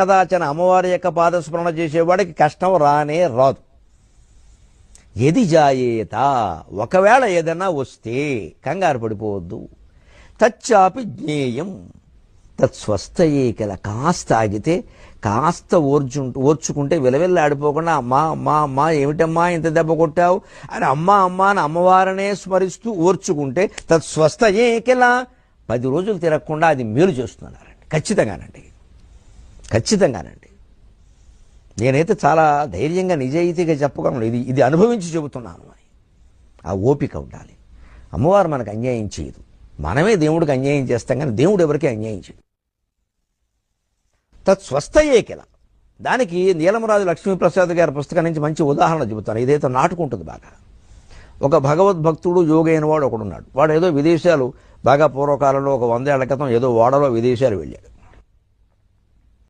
కదాచన అమ్మవారి యొక్క పాదస్మరణ చేసేవాడికి కష్టం రానే రాదు. ఎది జాయేత? ఒకవేళ ఏదైనా వస్తే కంగారు పడిపోవద్దు. తచ్చాపి జ్ఞేయం. తత్స్వస్థయే కదా. కాస్త ఆగితే కాస్త ఓర్చు ఓర్చుకుంటే విలవిల్లాడిపోకుండా అమ్మా అమ్మా అమ్మా ఏమిటమ్మా ఇంత దెబ్బ కొట్టావు? అని అమ్మా అమ్మా అని అమ్మవారనే స్మరిస్తూ ఓర్చుకుంటే తత్స్వస్థయే కదా. పది రోజులు తిరగకుండా అది మేలు చేస్తున్నారండి. ఖచ్చితంగానండి. ఖచ్చితంగానండి. నేనైతే చాలా ధైర్యంగా నిజాయితీగా చెప్పగలను. ఇది ఇది అనుభవించి చెబుతున్నాను అని ఆ ఓపిక ఉండాలి. అమ్మవారు మనకు అన్యాయం చేయదు. మనమే దేవుడికి అన్యాయం చేస్తాం కానీ దేవుడు ఎవరికి అన్యాయం చేయదు తత్స్వస్థయే కిల. దానికి నీలమరాజు లక్ష్మీప్రసాద్ గారి పుస్తకం నుంచి మంచి ఉదాహరణ చెబుతాను. ఇదైతే నాటుకుంటుంది బాగా. ఒక భగవద్భక్తుడు యోగైన వాడు ఒకడున్నాడు. వాడు ఏదో విదేశాలు బాగా పూర్వకాలంలో ఒక వందేళ్ళ క్రితం ఏదో ఓడలో విదేశాలు వెళ్ళాడు.